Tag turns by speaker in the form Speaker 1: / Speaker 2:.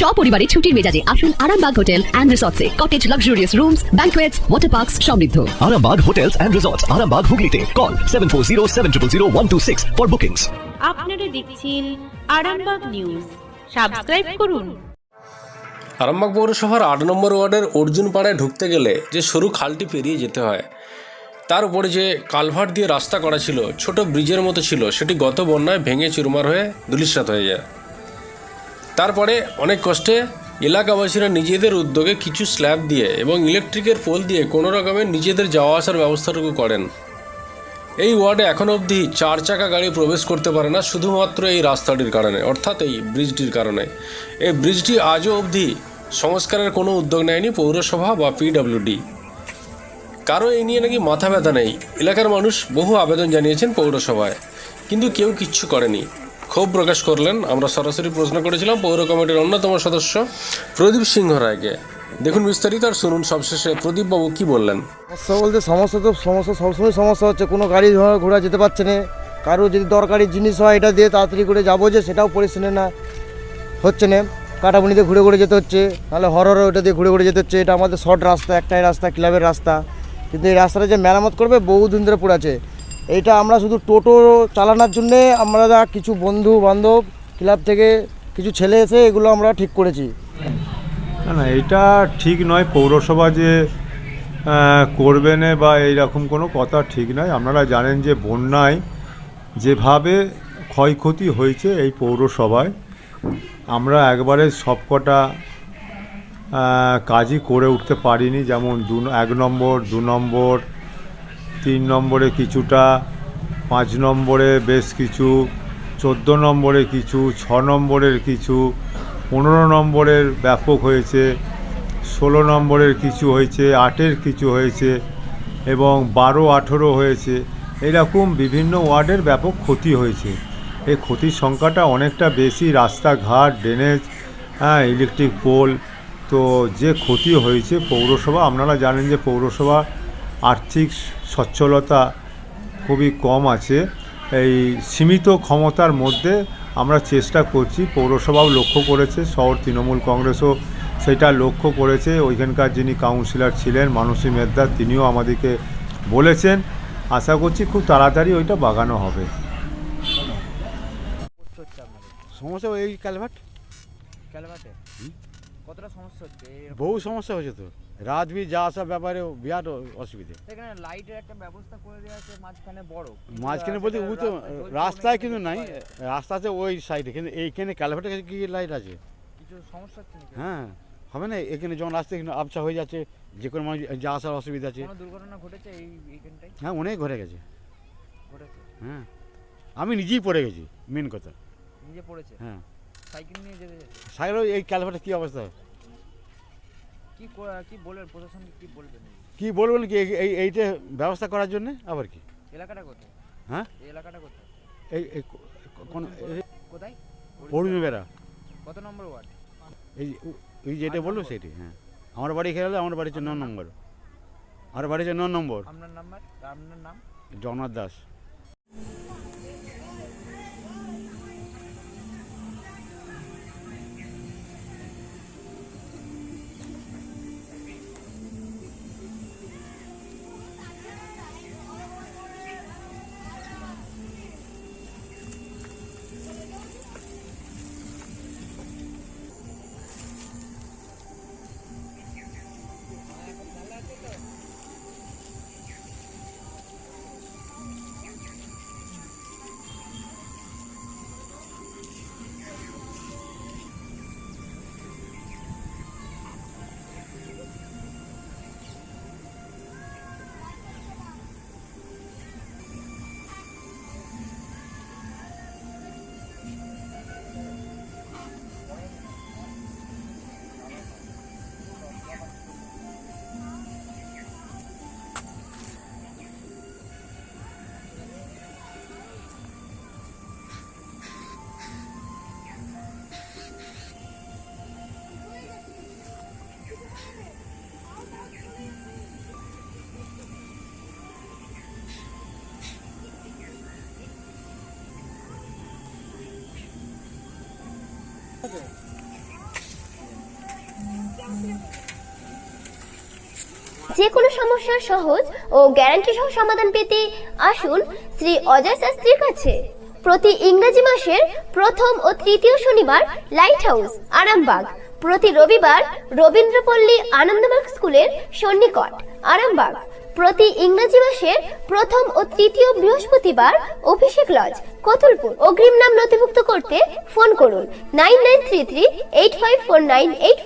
Speaker 1: সপরিবারে ছুটির মেজাজে আসুন Arambagh hotel and রিসর্টসে cottage luxurious rooms banquets water parks সমৃদ্ধ।
Speaker 2: Arambag Hotels and Resorts, Arambag Hooghly Call 740 for bookings.
Speaker 3: আপনারা দেখছেন আরামবাগ নিউজ সাবস্ক্রাইব করুন।
Speaker 4: আরামবাগ পৌরসভার আট নম্বর ওয়ার্ডের অর্জুন পাড়ায় ঢুকতে গেলে যে সরু খালটি পেরিয়ে যেতে হয় তার উপরে যে কালভার্ট দিয়ে রাস্তা করা ছিল ছোট ব্রিজের মতো ছিল সেটি গত বন্যায় ভেঙে চুরমার হয়ে ধুলিস্বাত হয়ে যায়। তারপরে অনেক কষ্টে এলাকাবাসীরা নিজেদের উদ্যোগে কিছু স্ল্যাব দিয়ে এবং ইলেকট্রিকের পোল দিয়ে কোনো রকমের নিজেদের যাওয়া আসার ব্যবস্থাটুকু করেন। এই ওয়ার্ডে এখন অবধি চার চাকা গাড়ি প্রবেশ করতে পারে না শুধুমাত্র এই রাস্তাটির কারণে, অর্থাৎ এই ব্রিজটির কারণে। এই ব্রিজটি আজও অবধি সংস্কারের কোনো উদ্যোগ নেয়নি পৌরসভা বা পিডব্লিউডি কারও এই নিয়ে নাকি মাথা ব্যথা নেই। এলাকার মানুষ বহু আবেদন জানিয়েছেন পৌরসভায়, কিন্তু কেউ কিচ্ছু করেনি। ক্ষোভ প্রকাশ করলেন। আমরা সরাসরি প্রশ্ন করেছিলাম, পৌর কমিটির অন্যতম সদস্য প্রদীপ সিংহ রায়কে। দেখুন বিস্তারিত আর শুনুন সবশেষে প্রদীপবাবু কি বললেন।
Speaker 5: সমস্যা বলতে সমস্যা তো সমস্যা সবসময় সমস্যা হচ্ছে। কোনো গাড়ি ঘোড়া যেতে পারছে না। কারও যদি দরকারি জিনিস হয়, এটা দিয়ে তাড়াতাড়ি করে যাব যে, সেটাও পরিচ্ছন্ন না হচ্ছে না। কাটাবুনিতে ঘুরে ঘুরে যেতে হচ্ছে। নাহলে হরর ওটা দিয়ে ঘুরে ঘুরে যেতে হচ্ছে। এটা আমাদের শর্ট রাস্তা, একটাই রাস্তা ক্লাবের রাস্তা। কিন্তু এই রাস্তাটা যে মেরামত করবে, বহুদিন ধরে পড়ে আছে। এইটা আমরা শুধু টোটো চালানোর জন্যে আমরা কিছু বন্ধু বান্ধব ক্লাব থেকে কিছু ছেলে এসে এগুলো আমরা ঠিক করেছি।
Speaker 6: না না, এটা ঠিক নয়, পৌরসভা যে করবে না বা এইরকম কোনো কথা ঠিক নয়। আপনারা জানেন যে বন্যায় যেভাবে ক্ষয়ক্ষতি হয়েছে এই পৌরসভায়, আমরা একবারে সবকটা কাজই করে উঠতে পারিনি। যেমন দু, এক নম্বর, দু নম্বর তিন নম্বরে কিছুটা, পাঁচ নম্বরে বেশ কিছু, চোদ্দ নম্বরে কিছু, ছ নম্বরের কিছু, পনেরো নম্বরের ব্যাপক হয়েছে, ষোলো নম্বরের কিছু হয়েছে, আটের কিছু হয়েছে এবং বারো, আঠেরো হয়েছে। এরকম বিভিন্ন ওয়ার্ডের ব্যাপক ক্ষতি হয়েছে। এই ক্ষতির সংখ্যাটা অনেকটা বেশি, রাস্তাঘাট, ড্রেনেজ হ্যাঁ ইলেকট্রিক পোল। তো যে ক্ষতি হয়েছে পৌরসভা, আপনারা জানেন যে পৌরসভা আর্থিক সচ্ছলতা খুবই কম আছে। এই সীমিত ক্ষমতার মধ্যে আমরা চেষ্টা করছি পৌরসভাও লক্ষ্য করেছে শহর তৃণমূল কংগ্রেসও সেটা লক্ষ্য করেছে। ওইখানকার যিনি কাউন্সিলর ছিলেন মানসী মেদ্দার তিনিও আমাদেরকে বলেছেন। আশা করছি খুব তাড়াতাড়ি ওইটা বাগানো হবে।
Speaker 7: সমস্যা এই কালভার্ট
Speaker 8: ক্যালভাটে কতটা সমস্যা হচ্ছে?
Speaker 7: বহু সমস্যা হয়েছে তো। রাত যা আসা ব্যাপারে বিরাট অসুবিধে।
Speaker 8: এখানে লাইটের একটা ব্যবস্থা করে দেওয়া আছে মাঝখানে বড়।
Speaker 7: মাঝখানে বলতে ও তো
Speaker 8: রাস্তায়
Speaker 7: কিন্তু নাই রাস্তা আছে ওই সাইডে কিন্তু এইখানে কালভার্টের কাছে কি লাইট আছে?
Speaker 8: কিছু সমস্যা হচ্ছে
Speaker 7: হ্যাঁ হবে না এখানে যখন রাস্তা এখানে আবছা হয়ে যাচ্ছে যে কোনো মানুষ যা আসার অসুবিধা আছে।
Speaker 8: দুর্ঘটনা ঘটেছে এই এইখানটায়
Speaker 7: হ্যাঁ অনেক ঘরে গেছে।
Speaker 8: ঘটেছে?
Speaker 7: হ্যাঁ আমি নিজেই পড়ে গেছি মেন কথা।
Speaker 8: নিজে পড়েছে?
Speaker 7: হ্যাঁ।
Speaker 8: সাইকেল নিয়ে যেতে
Speaker 7: সাইকেল এই কালভার্টের কী অবস্থা?
Speaker 8: কি বলবেন প্রশাসনকে কি বলবেন?
Speaker 7: কি বলবেন কি? এই- এই এইটা ব্যবস্থা করার জন্য? আবার কি?
Speaker 8: এলাকাটা কোথায়?
Speaker 7: হ্যাঁ?
Speaker 8: এই এলাকাটা কোথায়?
Speaker 7: এই এই কোন
Speaker 8: কোথায়?
Speaker 7: অরুণ বেরা
Speaker 8: কত নম্বর ওয়ার্ড?
Speaker 7: এই ওই যেটা বলল সেটি হ্যাঁ। আমার বাড়ি খেয়ালে আমার বাড়ি হচ্ছে ন নম্বর। আমার বাড়ি হচ্ছে ন নম্বর।
Speaker 8: আপনার নাম্বার? আপনার নাম?
Speaker 7: জগন্নাথ দাস।
Speaker 9: যে কোনো সমস্যার সহজ ও গ্যারান্টি সহ সমাধান পেতে আসুন শ্রী অজয় শাস্ত্রীর কাছে। প্রতি ইংরেজি মাসের প্রথম ও তৃতীয় শনিবার লাইট হাউস, আরামবাগ। প্রতি রবিবার রবীন্দ্রপল্লী আনন্দমার্গ স্কুলের সন্নিকট, আরামবাগ। প্রতি ইংরেজি মাসের প্রথম ও তৃতীয় বৃহস্পতিবার অভিষেক লজ, কতুলপুর। অগ্রিম নাম নথিভুক্ত করতে ফোন করুন nine nine three three eight five four nine eight